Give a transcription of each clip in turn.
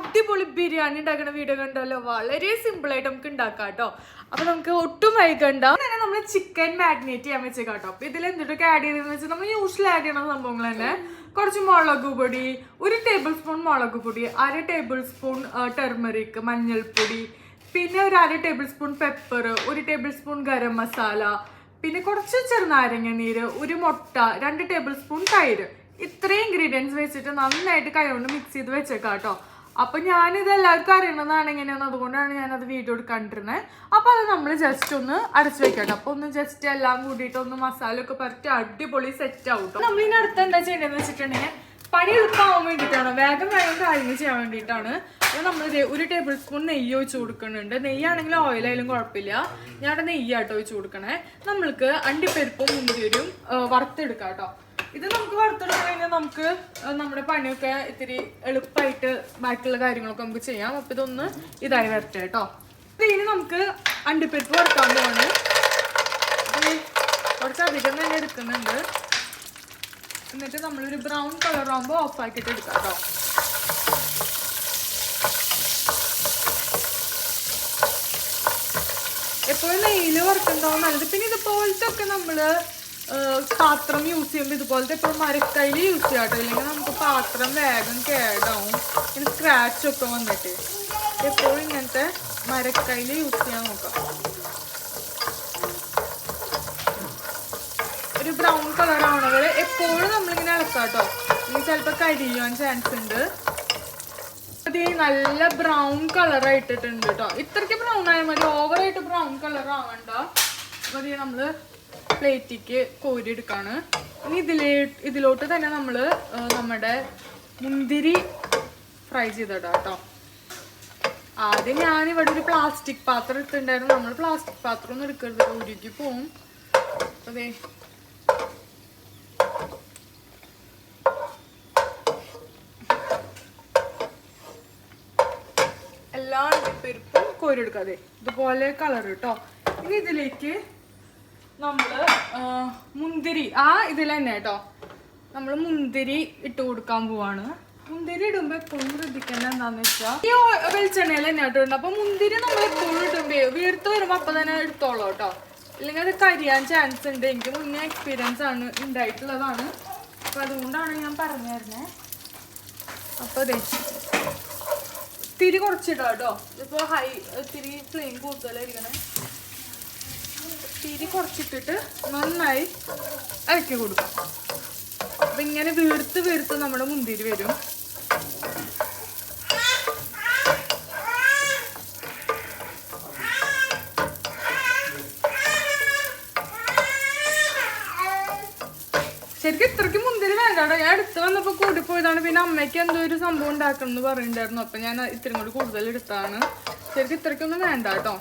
അടിപൊളി ബിരിയാണി ഉണ്ടാക്കുന്ന വീഡിയോ കണ്ടല്ലോ. വളരെ സിമ്പിൾ ആയിട്ട് നമുക്ക് ഉണ്ടാക്കാം കേട്ടോ അപ്പൊ നമുക്ക് ഒട്ടും വൈകണ്ട. തന്നെ നമ്മൾ ചിക്കൻ മാഗ്നേറ്റ് ചെയ്യാൻ വെച്ചേക്കാം കേട്ടോ അപ്പൊ ഇതിൽ എന്തൊക്കെ ആഡ് ചെയ്തെന്ന് വെച്ചാൽ നമ്മൾ യൂഷ്വൽ ആഡ് ചെയ്യണ സംഭവങ്ങൾ തന്നെ കുറച്ച് മുളക് പൊടി ഒരു ടേബിൾ സ്പൂൺ മുളക് പൊടി അര ടേബിൾ സ്പൂൺ ടെർമറിക് മഞ്ഞൾപ്പൊടി പിന്നെ ഒരു അര ടേബിൾ സ്പൂൺ പെപ്പർ ഒരു ടേബിൾ സ്പൂൺ ഗരം മസാല പിന്നെ കുറച്ച് ചെറുനാരങ്ങ നീര് ഒരു മുട്ട രണ്ട് ടേബിൾ സ്പൂൺ തൈര്. ഇത്രയും ഇൻഗ്രീഡിയൻസ് വെച്ചിട്ട് നന്നായിട്ട് കൈകൊണ്ട് മിക്സ് ചെയ്ത് വെച്ചേക്കാം കേട്ടോ അപ്പൊ ഞാനിത് എല്ലാവർക്കും അറിയണതാണ് എങ്ങനെയാണ് അതുകൊണ്ടാണ് ഞാൻ അത് വീഡിയോ എടുക്കാണ്ടിരുന്നത് അപ്പൊ അത് നമ്മൾ ജസ്റ്റ് ഒന്ന് അടച്ചു വെക്കട്ടെ. അപ്പോൾ ഒന്ന് ജസ്റ്റ് എല്ലാം കൂടിയിട്ട് ഒന്ന് മസാല ഒക്കെ പറ്റി അടിപൊളി സെറ്റ് ആവും. നമ്മൾ ഇനി അടുത്ത് എന്താ ചെയ്യേണ്ടതെന്ന് വെച്ചിട്ടുണ്ടെങ്കിൽ പണി എളുപ്പമാവാൻ വേണ്ടിയിട്ടാണ്. വേഗം വേഗം കാര്യങ്ങൾ ചെയ്യാൻ വേണ്ടിയിട്ടാണ്. അപ്പോൾ നമ്മൾ ഒരു ടേബിൾ സ്പൂൺ നെയ്യ് ഒഴിച്ച് കൊടുക്കുന്നുണ്ട്. നെയ്യാണെങ്കിൽ ഓയിലായാലും കുഴപ്പമില്ല. ഞാൻ നെയ്യാട്ടോ ഒഴിച്ച് കൊടുക്കണേ. നമ്മൾക്ക് അണ്ടിപ്പരിപ്പും മുന്തിരിയും വറുത്തെടുക്കാം കേട്ടോ ഇത് നമുക്ക് വറുത്തെടുത്തു കഴിഞ്ഞാൽ നമുക്ക് നമ്മുടെ പണിയൊക്കെ ഇത്തിരി എളുപ്പമായിട്ട് ബാക്കിയുള്ള കാര്യങ്ങളൊക്കെ നമുക്ക് ചെയ്യാം. അപ്പം ഇതൊന്ന് ഇതായി വരട്ടെ കേട്ടോ. ഇനി നമുക്ക് അണ്ടിപ്പരിപ്പ് വറുക്കാൻ പോവാണ്. കുറച്ച് അധികം തന്നെ എടുക്കുന്നുണ്ട്. എന്നിട്ട് നമ്മളൊരു ബ്രൗൺ കളർ ആകുമ്പോൾ ഓഫ് ആക്കിയിട്ട് എടുക്കാം കേട്ടോ. എപ്പോഴും നെയ്യിൽ വറുക്കുന്നുണ്ടാവും നല്ലത്. പിന്നെ ഇതുപോലത്തെ ഒക്കെ നമ്മൾ പാത്രം യൂസ് ചെയ്യുമ്പോൾ ഇതുപോലത്തെ എപ്പോഴും മരക്കൈയിൽ യൂസ് ചെയ്യാം കേട്ടോ ഇല്ലെങ്കിൽ നമുക്ക് പാത്രം വേഗം കേടാവും. സ്ക്രാച്ച് ഒക്കെ വന്നിട്ട്. എപ്പോഴും ഇങ്ങനത്തെ മരക്കൈയിൽ യൂസ് ചെയ്യാൻ നോക്കാം. ഒരു ബ്രൗൺ കളർ ആവണത് എപ്പോഴും നമ്മളിങ്ങനെ ഇളക്കാം കേട്ടോ ഇനി ചിലപ്പോൾ കരിയാൻ ചാൻസ് ഉണ്ട്. അത് നല്ല ബ്രൗൺ കളർ ആയിട്ടിട്ടുണ്ട് കേട്ടോ ഇത്രയ്ക്ക് ബ്രൗൺ ആയാൽ മതി. ഓവറായിട്ട് ബ്രൗൺ കളർ ആവണ്ട. അപ്പോൾ അത് നമ്മൾ പ്ലേറ്റിക്ക് കോരി എടുക്കാണ് ഇനി ഇതിലേ ഇതിലോട്ട് തന്നെ നമ്മൾ നമ്മുടെ മുന്തിരി ഫ്രൈ ചെയ്തിടാം കേട്ടോ. ആദ്യം ഞാൻ ഇവിടെ ഒരു പ്ലാസ്റ്റിക് പാത്രം എടുത്തിട്ടുണ്ടായിരുന്നു. നമ്മൾ പ്ലാസ്റ്റിക് പാത്രം ഒന്നും എടുക്കരുത് ഉരുക്കി പോവും. അതെ എല്ലാ അണ്ടിപ്പരിപ്പും കോരിയെടുക്കാതെ ഇതുപോലെ കളർ കേട്ടോ. ഇനി ഇതിലേക്ക് നമ്മൾ മുന്തിരി. ആ ഇതിൽ തന്നെ കേട്ടോ. നമ്മൾ മുന്തിരി ഇട്ട് കൊടുക്കാൻ പോവാണ്. മുന്തിരി ഇടുമ്പോ എപ്പോഴും ശ്രദ്ധിക്കേണ്ട എന്താന്ന് വെച്ചാൽ ഈ വെളിച്ചെണ്ണയിൽ തന്നെ ഇട്ടുണ്ട് അപ്പൊ മുന്തിരി നമ്മൾ എപ്പോഴും ഇടുമ്പോ വീർത്ത് വരുമ്പോ അപ്പൊ തന്നെ എടുത്തോളൂ കേട്ടോ. ഇല്ലെങ്കിൽ അത് കരിയാൻ ചാൻസ് ഉണ്ട്. എനിക്ക് മുന്നേ എക്സ്പീരിയൻസ് ആണ് ഉണ്ടായിട്ടുള്ളതാണ്. അപ്പൊ അതുകൊണ്ടാണ് ഞാൻ പറഞ്ഞു തരുന്നത് അപ്പൊ അതെ തിരി കുറച്ചിടാം കേട്ടോ. ഇപ്പൊ ഹൈ തിരി ഫ്ലെയിം കൂടുതലായിരിക്കണേ. തിരി കുറച്ചിട്ടിട്ട് നന്നായി അരക്കി കൊടുക്കും. അപ്പം ഇങ്ങനെ വീർത്ത് വീർത്ത് നമ്മുടെ മുന്തിരി വരും. ശരിക്കും ഇത്രയ്ക്ക് മുന്തിരി വേണ്ട ഞാൻ അടുത്ത് വന്നപ്പോൾ കൂടിപ്പോയതാണ് പിന്നെ അമ്മയ്ക്ക് എന്തോ ഒരു സംഭവം ഉണ്ടാക്കണം എന്ന് പറയുന്നുണ്ടായിരുന്നു അപ്പം ഞാൻ ഇത്രയും കൂടി കൂടുതൽ എടുത്താണ് ശരിക്കും ഇത്രയ്ക്കൊന്നും വേണ്ട കേട്ടോ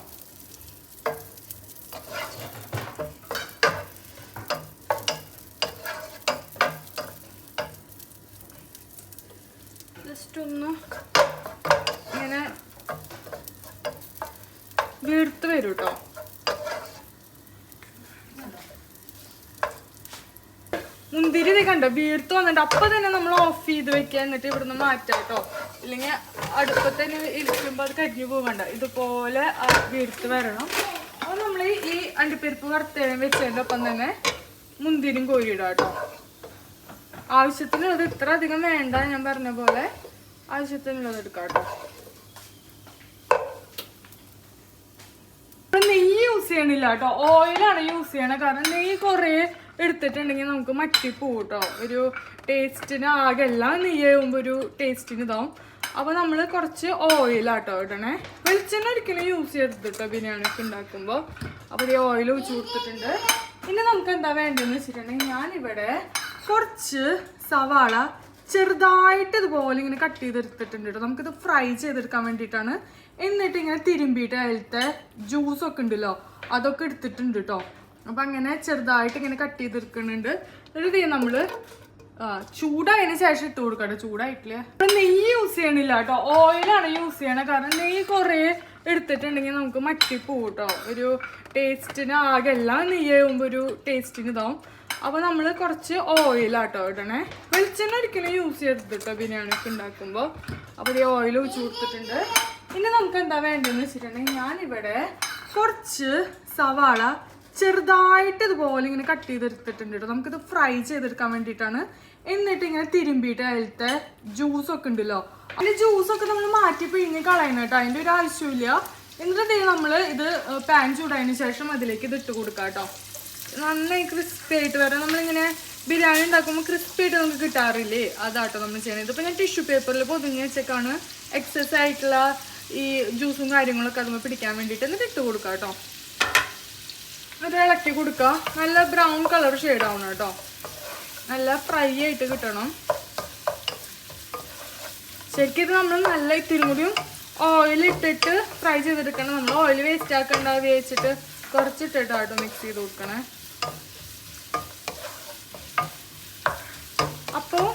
ജസ്റ്റ് ഒന്ന് ഇങ്ങനെ വീർത്ത് വരും കേട്ടോ മുന്തിരി ഇത് കണ്ടോ? വീർത്ത് വന്നിട്ട് അപ്പൊ തന്നെ നമ്മൾ ഓഫ് ചെയ്ത് വെക്കുക. എന്നിട്ട് ഇവിടുന്ന് മാറ്റാം കേട്ടോ. ഇല്ലെങ്കിൽ അടുപ്പത്തന്നെ ഇരിക്കുമ്പോൾ അത് കരിഞ്ഞു പോകണ്ട. ഇതുപോലെ വീർത്ത് വരണം. അപ്പൊ നമ്മൾ ഈ അണ്ടിപ്പരിപ്പ് വറുത്തേനും വെച്ചതിന്റെ ഒപ്പം തന്നെ മുന്തിരിയും കോരിയിടാം കേട്ടോ. ആവശ്യത്തിനുള്ളത് ഇത്ര അധികം വേണ്ട. ഞാൻ പറഞ്ഞ പോലെ ആവശ്യത്തിനുള്ളത് എടുക്കാം കേട്ടോ. നെയ്യ് യൂസ് ചെയ്യണില്ല കേട്ടോ. ഓയിലാണ് യൂസ് ചെയ്യണത് കാരണം നെയ്യ് കുറേ എടുത്തിട്ടുണ്ടെങ്കിൽ നമുക്ക് മറ്റി പോട്ടോ ഒരു ടേസ്റ്റിന് ആകെ എല്ലാം നെയ്യാകുമ്പോൾ ഒരു ടേസ്റ്റിന് ഇതാവും. അപ്പോൾ നമ്മൾ കുറച്ച് ഓയിലാട്ടോ ഇടണേ. വെളിച്ചെണ്ണ ഒരിക്കലും യൂസ് ചെയ്യരുത് കേട്ടോ ബിരിയാണി ഒക്കെ ഉണ്ടാക്കുമ്പോൾ അപ്പോൾ ഈ ഓയിൽ ഒഴിച്ച് കൊടുത്തിട്ടുണ്ട്. ഇനി നമുക്ക് എന്താ വേണ്ടതെന്ന് വെച്ചിട്ടുണ്ടെങ്കിൽ ഞാനിവിടെ കുറച്ച് സവാള ചെറുതായിട്ട് ഇതുപോലെ ഇങ്ങനെ കട്ട് ചെയ്തെടുത്തിട്ടുണ്ട് കേട്ടോ നമുക്കിത് ഫ്രൈ ചെയ്തെടുക്കാൻ വേണ്ടിയിട്ടാണ്. എന്നിട്ട് ഇങ്ങനെ തിരുമ്പിയിട്ട് അതിലത്തെ ജ്യൂസൊക്കെ ഉണ്ടല്ലോ അതൊക്കെ എടുത്തിട്ടുണ്ട് കേട്ടോ അപ്പം അങ്ങനെ ചെറുതായിട്ട് ഇങ്ങനെ കട്ട് ചെയ്തെടുക്കുന്നുണ്ട്. എന്നിട്ട് ഇത് നമ്മൾ ചൂടായതിനു ശേഷം ഇട്ട് കൊടുക്കട്ടെ. ചൂടായിട്ടില്ല? അപ്പൊ നെയ്യ് യൂസ് ചെയ്യണില്ല കേട്ടോ. ഓയിലാണ് യൂസ് ചെയ്യണത് കാരണം നെയ്യ് കുറേ എടുത്തിട്ടുണ്ടെങ്കിൽ നമുക്ക് മറ്റി പോകും കേട്ടോ ഒരു ടേസ്റ്റിന് ആകെ എല്ലാം നെയ്യ് ആകുമ്പോൾ ഒരു ടേസ്റ്റിന് ഇതാവും. അപ്പോൾ നമ്മൾ കുറച്ച് ഓയിലാട്ടോ ഇടണേ. വെളിച്ചെണ്ണ ഒരിക്കലും യൂസ് ചെയ്യരുത് കേട്ടോ ബിരിയാണി ഒക്കെ ഉണ്ടാക്കുമ്പോൾ അപ്പോൾ ഈ ഓയിൽ ഒഴിച്ച് കൊടുത്തിട്ടുണ്ട്. ഇനി നമുക്ക് എന്താ വേണ്ടതെന്ന് വെച്ചിട്ടുണ്ടെങ്കിൽ ഞാനിവിടെ കുറച്ച് സവാള ചെറുതായിട്ട് ഇതുപോലെ ഇങ്ങനെ കട്ട് ചെയ്തെടുത്തിട്ടുണ്ട് കേട്ടോ നമുക്കിത് ഫ്രൈ ചെയ്തെടുക്കാൻ വേണ്ടിയിട്ടാണ്. എന്നിട്ട് ഇങ്ങനെ തിരുമ്പിയിട്ട് അതിലത്തെ ജ്യൂസൊക്കെ ഉണ്ടല്ലോ. അതിന്റെ ജ്യൂസൊക്കെ നമ്മൾ മാറ്റി പിഴിഞ്ഞ് കളയണം കേട്ടോ അതിന്റെ ഒരു ആവശ്യമില്ല എന്നിട്ട് നമ്മൾ ഇത് പാൻ ചൂടായതിന് ശേഷം അതിലേക്ക് ഇത് ഇട്ട് കൊടുക്കാം കേട്ടോ നന്നായി ക്രിസ്പി ആയിട്ട് വരാം. നമ്മളിങ്ങനെ ബിരിയാണി ഉണ്ടാക്കുമ്പോൾ ക്രിസ്പി ആയിട്ട് നമുക്ക് കിട്ടാറില്ലേ? അതാട്ടോ നമ്മൾ ചെയ്യുന്നത്. ഇതിപ്പോൾ ഞാൻ ടിഷ്യൂ പേപ്പറിൽ പൊതിഞ്ഞ് വെച്ചേക്കാണ്. എക്സസ് ആയിട്ടുള്ള ഈ ജ്യൂസും കാര്യങ്ങളൊക്കെ അതുമ്പോൾ പിടിക്കാൻ വേണ്ടിയിട്ട് എന്നിട്ട് ഇട്ട് കൊടുക്കാം കേട്ടോ അത് ഇളക്കി കൊടുക്കുക നല്ല ബ്രൗൺ കളർ ഷെയ്ഡ് ആവണം കേട്ടോ. നല്ല ഫ്രൈ ആയിട്ട് കിട്ടണം. ശരിക്കും ഇത് നമ്മൾ നല്ല ഇത്തിരി കൂടിയും ഓയിൽ ഇട്ടിട്ട് ഫ്രൈ ചെയ്തെടുക്കണം. നമ്മൾ ഓയിൽ വേസ്റ്റ് ആക്കണ്ട വേവിച്ചിട്ട് കുറച്ചിട്ടിട്ടാട്ടോ മിക്സ് ചെയ്ത് കൊടുക്കണേ. അപ്പോൾ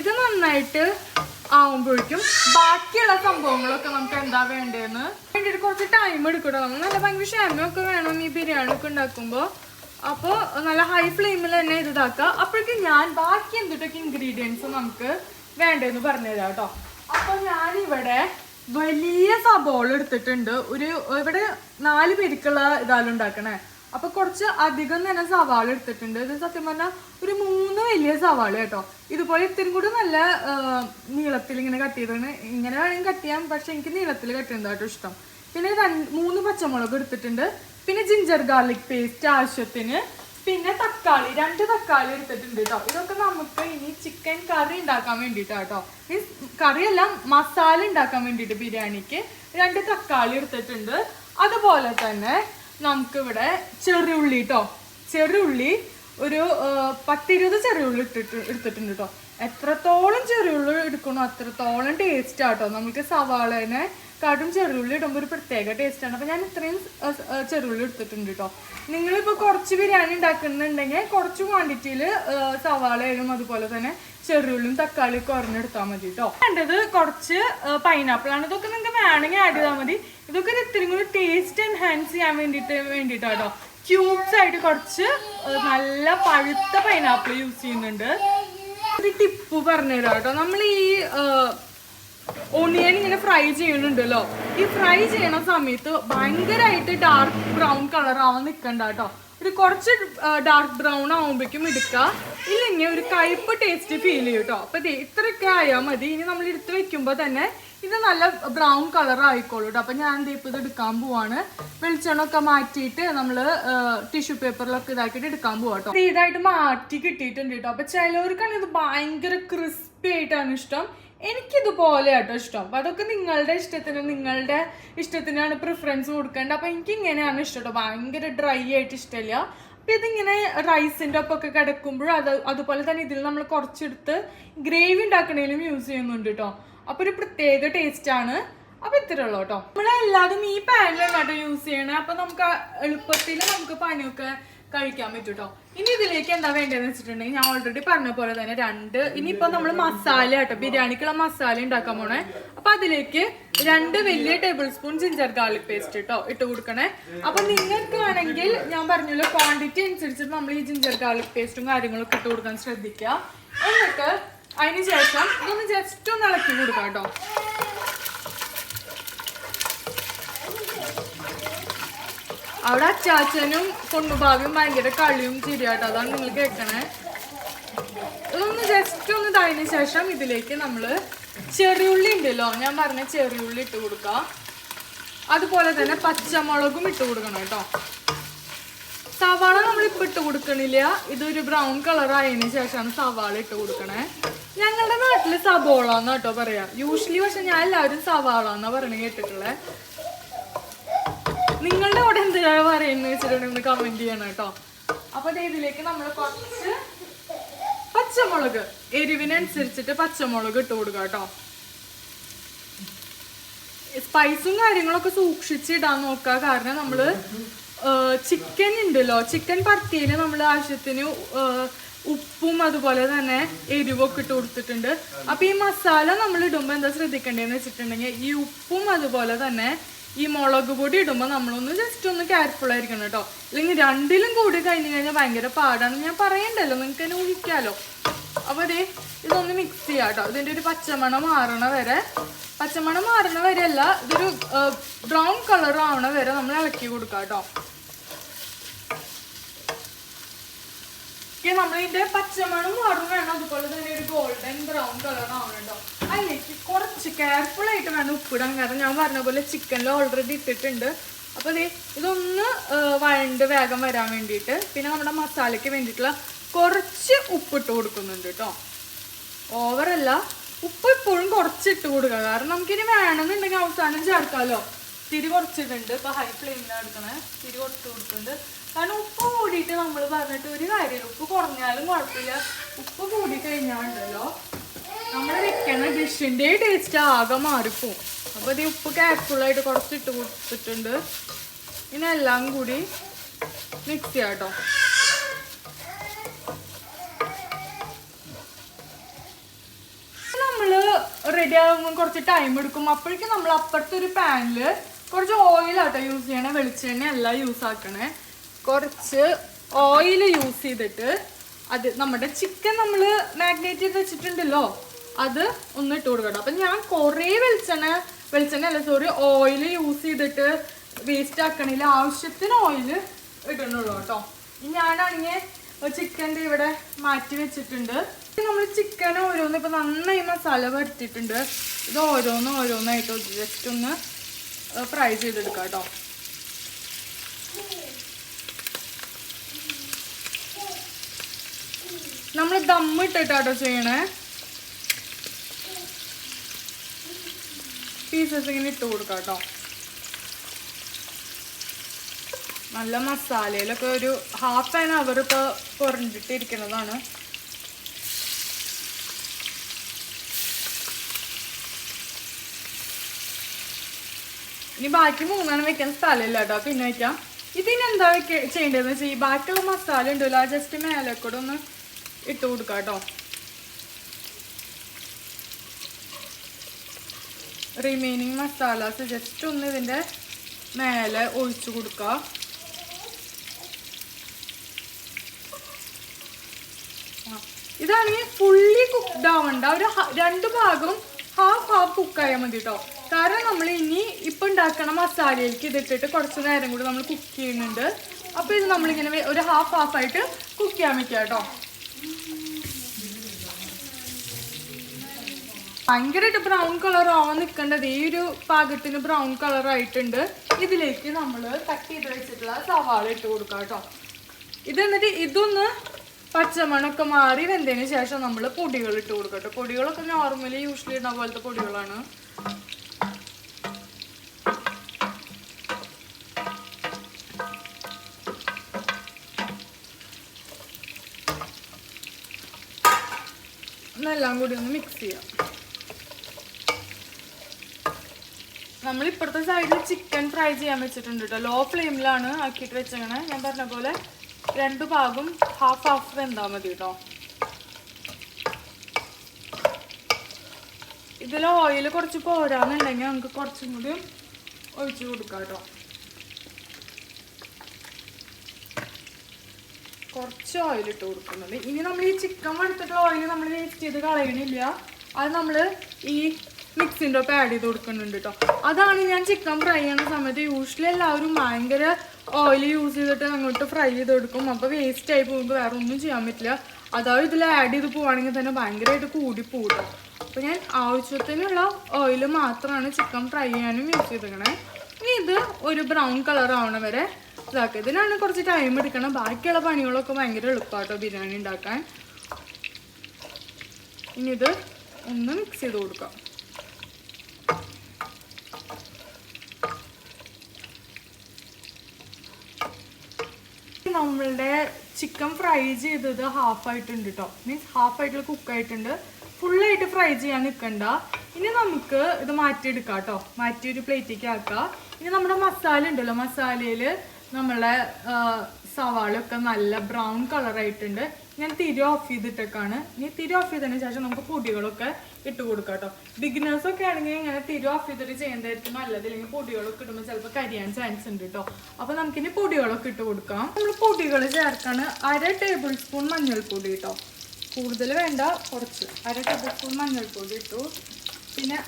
ഇത് നന്നായിട്ട് ആവുമ്പോഴേക്കും ബാക്കിയുള്ള സംഭവങ്ങളൊക്കെ നമുക്ക് എന്താ വേണ്ടതെന്ന് വേണ്ടിയിട്ട് കുറച്ച് ടൈം എടുക്കട്ടോ. നമ്മൾ നല്ല ഭയങ്കര ക്ഷമയൊക്കെ വേണം ഈ ബിരിയാണി ഒക്കെ ഉണ്ടാക്കുമ്പോൾ അപ്പോൾ നല്ല ഹൈ ഫ്ലെയിമിൽ തന്നെ ഇത് ഇതാക്കുക അപ്പോഴേക്കും ഞാൻ ബാക്കി എന്തൊക്കെ ഇൻഗ്രീഡിയൻസ് നമുക്ക് വേണ്ടതെന്ന് പറഞ്ഞുതരാം കേട്ടോ. അപ്പോൾ ഞാനിവിടെ വലിയ സബോള എടുത്തിട്ടുണ്ട്. ഒരു ഇവിടെ നാല് പേർക്കുള്ള ഇതാലും ഉണ്ടാക്കണേ. അപ്പൊ കുറച്ച് അധികം തന്നെ സവാള എടുത്തിട്ടുണ്ട്. ഇത് സത്യം പറഞ്ഞാൽ ഒരു മൂന്ന് വലിയ സവാള കേട്ടോ. ഇതുപോലെ ഇത്തിരി കൂടി നല്ല നീളത്തിൽ ഇങ്ങനെ കട്ട് ചെയ്താണ് ഇങ്ങനെ വേണമെങ്കിൽ കട്ട് ചെയ്യാം പക്ഷെ എനിക്ക് നീളത്തിൽ കട്ട് ചെയ്യുന്നത് കേട്ടോ ഇഷ്ടം. പിന്നെ രണ്ട് മൂന്ന് പച്ചമുളക് എടുത്തിട്ടുണ്ട്. പിന്നെ ജിഞ്ചർ ഗാർലിക് പേസ്റ്റ് ആവശ്യത്തിന്. പിന്നെ തക്കാളി രണ്ട് തക്കാളി എടുത്തിട്ടുണ്ട് കേട്ടോ. ഇതൊക്കെ നമുക്ക് ഇനി ചിക്കൻ കറി ഉണ്ടാക്കാൻ വേണ്ടിയിട്ടാണ് കേട്ടോ. മീൻസ് കറിയല്ല മസാല ഉണ്ടാക്കാൻ വേണ്ടിയിട്ട് ബിരിയാണിക്ക് രണ്ട് തക്കാളി എടുത്തിട്ടുണ്ട്. അതുപോലെ തന്നെ നമുക്കിവിടെ ചെറിയുള്ളി കേട്ടോ ചെറിയുള്ളി ഒരു പത്തിരുപത് ചെറിയുള്ളി ഇട്ടിട്ട് എടുത്തിട്ടുണ്ട് കേട്ടോ എത്രത്തോളം ചെറിയുള്ളി എടുക്കണോ അത്രത്തോളം ടേസ്റ്റ് ആട്ടോ നമുക്ക് സവാളനെ കാട്ടും ചെറുള്ളി ഇടുമ്പോൾ ഒരു പ്രത്യേക ടേസ്റ്റാണ് അപ്പോൾ ഞാൻ ഇത്രയും ചെറുള്ളി എടുത്തിട്ടുണ്ട് കേട്ടോ നിങ്ങളിപ്പോൾ കുറച്ച് ബിരിയാണി ഉണ്ടാക്കുന്നുണ്ടെങ്കിൽ കുറച്ച് ക്വാണ്ടിറ്റിയിൽ സവാളയിലും അതുപോലെ തന്നെ ചെറുള്ളിയും തക്കാളിയും കുറഞ്ഞെടുത്താൽ മതി കേട്ടോ വേണ്ടത് കുറച്ച് പൈനാപ്പിൾ ആണ്. ഇതൊക്കെ നിങ്ങൾക്ക് വേണമെങ്കിൽ ആഡ് ചെയ്താൽ മതി. ഇതൊക്കെ ഒരു ഇത്തിരി കൂടി ടേസ്റ്റ് എൻഹാൻസ് ചെയ്യാൻ വേണ്ടിയിട്ട് വേണ്ടിയിട്ടാട്ടോ ക്യൂബ്സ് ആയിട്ട് കുറച്ച് നല്ല പഴുത്ത പൈനാപ്പിൾ യൂസ് ചെയ്യുന്നുണ്ട്. ഒരു ടിപ്പ് പറഞ്ഞുതരാം കേട്ടോ നമ്മൾ ഈ ഓണിയൻ ഇങ്ങനെ ഫ്രൈ ചെയ്യുന്നുണ്ടല്ലോ. ഈ ഫ്രൈ ചെയ്യണ സമയത്ത് ഭയങ്കരമായിട്ട് ഡാർക്ക് ബ്രൗൺ കളർ ആവാൻ നിൽക്കണ്ട കേട്ടോ. ഒരു കുറച്ച് ഡാർക്ക് ബ്രൗൺ ആവുമ്പോഴേക്കും എടുക്കുക ഇല്ലെങ്കിൽ ഒരു കയ്പ് ടേസ്റ്റ് ഫീൽ ചെയ്യും കേട്ടോ. അപ്പൊ ഇത് ഇത്രയൊക്കെ ആയാൽ മതി. ഇനി നമ്മൾ എടുത്ത് വെക്കുമ്പോൾ തന്നെ ഇത് നല്ല ബ്രൗൺ കളർ ആയിക്കോളൂ കേട്ടോ. അപ്പൊ ഞാൻ എന്ത് ഇപ്പൊ ഇത് എടുക്കാൻ പോവാണ്. വെളിച്ചെണ്ണൊക്കെ മാറ്റിയിട്ട് നമ്മൾ ടിഷ്യൂ പേപ്പറിലൊക്കെ ഇതാക്കിയിട്ട് എടുക്കാൻ പോവാ കേട്ടോ. ഇതായിട്ട് മാറ്റി കിട്ടിയിട്ടുണ്ട് കേട്ടോ. അപ്പൊ ചിലവർക്കാണ് ഇത് ഭയങ്കര ക്രിസ്പി ആയിട്ടാണ് ഇഷ്ടം. എനിക്കിതുപോലെ കേട്ടോ ഇഷ്ടം. അപ്പൊ അതൊക്കെ നിങ്ങളുടെ ഇഷ്ടത്തിന് നിങ്ങളുടെ ഇഷ്ടത്തിനാണ് പ്രിഫറൻസ് കൊടുക്കേണ്ടത്. അപ്പൊ എനിക്ക് ഇങ്ങനെയാണ് ഇഷ്ടം കേട്ടോ ഭയങ്കര ഡ്രൈ ആയിട്ട് ഇഷ്ടമില്ല അപ്പൊ ഇതിങ്ങനെ റൈസിന്റെ ഒപ്പൊക്കെ കിടക്കുമ്പോഴും അത് അതുപോലെ തന്നെ ഇതിൽ നമ്മൾ കുറച്ചെടുത്ത് ഗ്രേവി ഉണ്ടാക്കണേലും യൂസ് ചെയ്യുന്നുണ്ട് കേട്ടോ അപ്പോൾ ഒരു പ്രത്യേക ടേസ്റ്റ് ആണ്. അപ്പൊ ഇത്രേ ഉള്ളൂ കേട്ടോ നമ്മളെല്ലാതും ഈ പാനിലാണ് കേട്ടോ യൂസ് ചെയ്യണേ. അപ്പൊ നമുക്ക് എളുപ്പത്തിൽ നമുക്ക് പനിയൊക്കെ കഴിക്കാൻ പറ്റും കേട്ടോ ഇനി ഇതിലേക്ക് എന്താ വേണ്ടതെന്ന് വെച്ചിട്ടുണ്ടെങ്കിൽ ഞാൻ ഓൾറെഡി പറഞ്ഞ പോലെ തന്നെ രണ്ട് ഇനിയിപ്പോ നമ്മൾ മസാല കേട്ടോ ബിരിയാണിക്കുള്ള മസാല ഉണ്ടാക്കാൻ പോണേ. അപ്പൊ അതിലേക്ക് രണ്ട് വലിയ table spoon ginger garlic paste കേട്ടോ ഇട്ട് കൊടുക്കണേ. അപ്പൊ നിങ്ങൾക്ക് വേണമെങ്കിൽ ഞാൻ പറഞ്ഞല്ലോ ക്വാണ്ടിറ്റി അനുസരിച്ചിട്ട് നമ്മൾ ഈ ജിഞ്ചർ ഗാർലിക് പേസ്റ്റും കാര്യങ്ങളൊക്കെ ഇട്ട് കൊടുക്കാൻ ശ്രദ്ധിക്കുക. എന്നിട്ട് അതിന് ശേഷം ഇതൊന്ന് ജസ്റ്റ് ഒന്ന് ഇളക്കി കൊടുക്കാം കേട്ടോ അവിടെ അച്ചാച്ചനും പൊണ്ണുഭാവിയും ഭയങ്കര കളിയും ചിരിയാട്ടോ. അതാണ് നിങ്ങൾ കേൾക്കണേ. ഇതൊന്ന് ജസ്റ്റ് ഒന്ന് ഇതായതിനു ശേഷം ഇതിലേക്ക് നമ്മൾ ചെറിയുള്ളി ഉണ്ടല്ലോ. ഞാൻ പറഞ്ഞ ചെറിയുള്ളി ഇട്ട് കൊടുക്കുക അതുപോലെ തന്നെ പച്ചമുളകും ഇട്ട് കൊടുക്കണം കേട്ടോ. സവാള നമ്മൾ ഇപ്പൊ ഇട്ട് കൊടുക്കണില്ല. ഇതൊരു ബ്രൗൺ കളർ ആയതിന് ശേഷമാണ് സവാള ഇട്ട് കൊടുക്കണേ. ഞങ്ങളുടെ നാട്ടിൽ സബോള എന്നാ കേട്ടോ പറയാ. യൂഷ്വലി പക്ഷെ ഞാൻ എല്ലാവരും സവാള എന്നാ പറയണേ കേട്ടിട്ടുള്ളേ. നിങ്ങളുടെ അവിടെ എന്താ പറയുന്നത് വെച്ചിട്ടുണ്ടെങ്കിൽ കമന്റ് ചെയ്യണം കേട്ടോ. അപ്പൊ ഇതിലേക്ക് നമ്മൾ കുറച്ച് പച്ചമുളക് എരിവിനനുസരിച്ചിട്ട് പച്ചമുളക് ഇട്ട് കൊടുക്കുക കേട്ടോ. സ്പൈസും കാര്യങ്ങളൊക്കെ സൂക്ഷിച്ചിടാൻ നോക്കുക. കാരണം നമ്മൾ ചിക്കൻ ഉണ്ടല്ലോ. ചിക്കൻ പത്തിയിൽ നമ്മൾ ആവശ്യത്തിന് ഉപ്പും അതുപോലെ തന്നെ എരിവൊക്കെ ഇട്ട് കൊടുത്തിട്ടുണ്ട്. അപ്പൊ ഈ മസാല നമ്മൾ ഇടുമ്പോൾ എന്താ ശ്രദ്ധിക്കേണ്ടതെന്ന് വെച്ചിട്ടുണ്ടെങ്കിൽ ഈ ഉപ്പും അതുപോലെ തന്നെ ഈ മുളക് പൊടി ഇടുമ്പോൾ നമ്മളൊന്ന് ജസ്റ്റ് ഒന്ന് കെയർഫുൾ ആയിരിക്കണം കേട്ടോ. അല്ലെങ്കിൽ രണ്ടിലും കൂടി കഴിഞ്ഞ് കഴിഞ്ഞാൽ ഭയങ്കര പാടാണ്. ഞാൻ പറയണ്ടല്ലോ നിങ്ങൾക്ക് തന്നെ ഊഹിക്കാലോ. അപ്പോൾ അതെ ഇതൊന്ന് മിക്സ് ചെയ്യാം കേട്ടോ. ഇതിന്റെ ഒരു പച്ചമണം മാറണ വരെ. പച്ചമണം മാറണ വരെ അല്ല ഇതൊരു ബ്രൗൺ കളർ ആവണ വരെ നമ്മൾ ഇളക്കി കൊടുക്കാം കേട്ടോ. നമ്മൾ ഇതിന്റെ പച്ചമണം മാറും വേണം അതുപോലെ തന്നെ ഒരു ഗോൾഡൻ ബ്രൗൺ കളർ ആവണം കേട്ടോ അതിലേക്ക് കുറച്ച് കെയർഫുൾ ആയിട്ട് വേണം ഉപ്പിടാൻ കാരണം ഞാൻ പറഞ്ഞ പോലെ ചിക്കനിൽ ഓൾറെഡി ഇട്ടിട്ടുണ്ട്. അപ്പൊ ദേ ഇതൊന്ന് വഴണ്ട് വേഗം വരാൻ വേണ്ടിയിട്ട്. പിന്നെ നമ്മുടെ മസാലയ്ക്ക് വേണ്ടിയിട്ടുള്ള കുറച്ച് ഉപ്പിട്ട് കൊടുക്കുന്നുണ്ട് കേട്ടോ ഓവറല്ല ഉപ്പ് ഇപ്പോഴും കുറച്ചിട്ട് കൊടുക്കുക. കാരണം നമുക്കിനി വേണമെന്നുണ്ടെങ്കിൽ അവസാനം ചേർക്കാമല്ലോ തിരി കുറച്ചിട്ടുണ്ട്. ഇപ്പൊ ഹൈ ഫ്ലെയിമിലാണ് എടുക്കണേ തിരി കുറച്ച് കൊടുക്കുന്നുണ്ട്. കാരണം ഉപ്പ് കൂടിയിട്ട് നമ്മൾ പറഞ്ഞിട്ട് ഒരു കാര്യമില്ല. ഉപ്പ് കുറഞ്ഞാലും കുഴപ്പമില്ല. ഉപ്പ് കൂടി കഴിഞ്ഞാണ്ടല്ലോ നമ്മൾ വെക്കണ ഡിഷിന്റെ ടേസ്റ്റ് ആകെ മാറിപ്പോവും. അപ്പൊ ഇത് ഉപ്പ് കേർഫുൾ ആയിട്ട് കുറച്ചിട്ട് കൊടുത്തിട്ടുണ്ട്. ഇനി എല്ലാം കൂടി മിക്സ് ചെയ്യാട്ടോ നമ്മൾ റെഡി ആകുമ്പോൾ കുറച്ച് ടൈം എടുക്കും. അപ്പോഴേക്കും നമ്മൾ അപ്പുറത്തെ ഒരു പാനിൽ കുറച്ച് ഓയിലാട്ടോ യൂസ് ചെയ്യണേ. വെളിച്ചെണ്ണ അല്ല യൂസ് ആക്കണേ. കുറച്ച് ഓയിൽ യൂസ് ചെയ്തിട്ട് അത് നമ്മുടെ ചിക്കൻ നമ്മൾ മാഗ്നേറ്റ് ചെയ്ത് വെച്ചിട്ടുണ്ടല്ലോ. അത് ഒന്ന് ഇട്ട് കൊടുക്കണം അപ്പം ഞാൻ കുറേ വെളിച്ചെണ്ണ വെളിച്ചെണ്ണ അല്ല സോറി ഓയിൽ യൂസ് ചെയ്തിട്ട് വേസ്റ്റ് ആക്കണില്ല. ആവശ്യത്തിന് ഓയിൽ ഇടണുള്ളൂ കേട്ടോ ഞാനാണെങ്കിൽ ചിക്കന്റെ ഇവിടെ മാറ്റി വെച്ചിട്ടുണ്ട്. നമ്മൾ ചിക്കൻ ഓരോന്ന് ഇപ്പം നന്നായി മസാല പരത്തിയിട്ടുണ്ട് ഇത് ഓരോന്ന് ഓരോന്നായിട്ട് ജസ്റ്റ് ഒന്ന് ഫ്രൈ ചെയ്തെടുക്കാം കേട്ടോ നമ്മൾ ദമ്മിട്ടിട്ടാട്ടോ ചെയ്യണേ. പീസസ് ഇങ്ങനെ ഇട്ട് കൊടുക്കാം കേട്ടോ. നല്ല മസാലയിലൊക്കെ ഒരു ഹാഫ് ആൻ അവർ ഇപ്പോൾ കുറഞ്ഞിട്ടിരിക്കുന്നതാണ്. ഇനി ബാക്കി മൂന്നെണ്ണം വെക്കാൻ സ്ഥലമില്ല കേട്ടോ. പിന്നെ വെക്കാം. ഇതിനെന്താ ചെയ്യേണ്ടതെന്ന് വെച്ചാൽ ഈ ബാക്കിയുള്ള മസാല ഉണ്ടല്ലോ ആ ജസ്റ്റ് മേലെ കൂടെ ഒന്ന് ഇട്ട് കൊടുക്കാം കേട്ടോ. റിമൈനിങ് മസാലാസ് ജസ്റ്റ് ഒന്ന് ഇതിന്റെ മേലെ ഒഴിച്ചു കൊടുക്കുക. ഇതാണെങ്കിൽ ഫുള്ളി കുക്ക്ഡ് ആവണ്ട. ഒരു രണ്ട് ഭാഗവും ഹാഫ് ഹാഫ് കുക്കായാൽ മതി കേട്ടോ കാരണം നമ്മൾ ഇനി ഇപ്പം ഉണ്ടാക്കണ മസാലയിലേക്ക് ഇതിട്ടിട്ട് കുറച്ച് നേരം കൂടി നമ്മൾ കുക്ക് ചെയ്യുന്നുണ്ട്. അപ്പോൾ ഇത് നമ്മളിങ്ങനെ ഒരു ഹാഫ് ഹാഫ് ആയിട്ട് കുക്ക് ചെയ്യാൻ വെക്കാം കേട്ടോ ഭയങ്കരമായിട്ട് ബ്രൗൺ കളർ ആവാൻ നിൽക്കേണ്ടത് ഈ ഒരു പാകത്തിന് ബ്രൗൺ കളർ ആയിട്ടുണ്ട്. ഇതിലേക്ക് നമ്മൾ കട്ട് ചെയ്ത് വെച്ചിട്ടുള്ള സവാള ഇട്ട് കൊടുക്കാം കേട്ടോ. ഇത് എന്നിട്ട് ഇതൊന്ന് പച്ചമണൊക്കെ മാറി വെന്തതിന് ശേഷം നമ്മൾ പൊടികൾ ഇട്ട് കൊടുക്കാം കേട്ടോ. പൊടികളൊക്കെ നോർമലി യൂഷ്വലി ഇടുന്ന പോലത്തെ പൊടികളാണ്. എല്ലാം കൂടി ഒന്ന് മിക്സ് ചെയ്യാം. നമ്മൾ ഇപ്പുറത്തെ സൈഡിൽ ചിക്കൻ ഫ്രൈ ചെയ്യാൻ വെച്ചിട്ടുണ്ട് കേട്ടോ ലോ ഫ്ലെയിമിലാണ് ആക്കിയിട്ട് വെച്ചേക്കണേ. ഞാൻ പറഞ്ഞ പോലെ രണ്ട് ഭാഗം ഹാഫ് ഹാഫ് വെന്താൽ മതി കേട്ടോ ഇതിൽ ഓയിൽ കുറച്ച് പോരാന്നുണ്ടെങ്കിൽ നമുക്ക് കുറച്ചും കൂടി ഒഴിച്ചു കൊടുക്കാം കേട്ടോ കുറച്ച് ഓയിൽ ഇട്ട് കൊടുക്കുന്നുണ്ട് ഇനി നമ്മൾ ഈ ചിക്കൻ വെടുത്തിട്ടുള്ള ഓയിൽ നമ്മൾ വേസ്റ്റ് ചെയ്ത് കളയണില്ല. അത് നമ്മൾ ഈ മിക്സിന്റെ ഒപ്പം ആഡ് ചെയ്ത് കൊടുക്കുന്നുണ്ട് കേട്ടോ അതാണ് ഞാൻ ചിക്കൻ ഫ്രൈ ചെയ്യുന്ന സമയത്ത് യൂഷ്വലി എല്ലാവരും ഭയങ്കര ഓയിൽ യൂസ് ചെയ്തിട്ട് അങ്ങോട്ട് ഫ്രൈ ചെയ്ത് കൊടുക്കും. അപ്പോൾ വേസ്റ്റ് ആയി പോകുമ്പോൾ വേറെ ഒന്നും ചെയ്യാൻ പറ്റില്ല. അതായത് ഇതിൽ ആഡ് ചെയ്ത് പോവുകയാണെങ്കിൽ തന്നെ ഭയങ്കരമായിട്ട് കൂടി പോകും അപ്പോൾ ഞാൻ ആവശ്യത്തിനുള്ള ഓയിൽ മാത്രമാണ് ചിക്കൻ ഫ്രൈ ചെയ്യാനും യൂസ് ചെയ്തിരിക്കണേ. ഇനി ഇത് ഒരു ബ്രൗൺ കളർ ആവണ വരെ ഇതാക്കുക ഇതിനാണ് കുറച്ച് ടൈം എടുക്കണം. ബാക്കിയുള്ള പണികളൊക്കെ ഭയങ്കര എളുപ്പമാട്ടോ ബിരിയാണി ഉണ്ടാക്കാൻ. ഇനി ഇത് ഒന്ന് മിക്സ് ചെയ്ത് കൊടുക്കാം. നമ്മളുടെ ചിക്കൻ ഫ്രൈ ചെയ്തത് ഹാഫായിട്ടുണ്ട് കേട്ടോ മീൻസ് ഹാഫ് കുക്കായിട്ടുണ്ട് ഫുള്ളായിട്ട് ഫ്രൈ ചെയ്യാൻ നിൽക്കണ്ട ഇനി നമുക്ക് ഇത് മാറ്റിയെടുക്കാം കേട്ടോ മാറ്റി ഒരു പ്ലേറ്റിലേക്ക് ആക്കാം. ഇനി നമ്മുടെ മസാല ഉണ്ടല്ലോ. മസാലയിൽ നമ്മളെ സവാളൊക്കെ നല്ല ബ്രൗൺ കളർ ആയിട്ടുണ്ട്. ഞാൻ തിരി ഓഫ് ചെയ്തിട്ടേക്കാണ്. ഇനി തിരി ഓഫ് ചെയ്തതിന് ശേഷം നമുക്ക് പൊടികളൊക്കെ ഇട്ട് കൊടുക്കാം കേട്ടോ ബിഗിനേഴ്സ് ഒക്കെ ആണെങ്കിൽ ഇങ്ങനെ തിരി ഓഫ് ചെയ്തിട്ട് ചെയ്യേണ്ടതായിരിക്കും. നല്ലത് അല്ലെങ്കിൽ പൊടികളൊക്കെ ഇടുമ്പോൾ ചിലപ്പോൾ കരിയാൻ ചാൻസ് ഉണ്ട് കേട്ടോ അപ്പോൾ നമുക്കിനി പൊടികളൊക്കെ ഇട്ട് കൊടുക്കാം. നമ്മൾ പൊടികൾ ചേർക്കാണ് അര ടേബിൾ സ്പൂൺ മഞ്ഞൾപ്പൊടി കേട്ടോ കൂടുതൽ വേണ്ട കുറച്ച്. അര ടേബിൾ സ്പൂൺ മഞ്ഞൾപ്പൊടി ഇട്ടു. പിന്നെ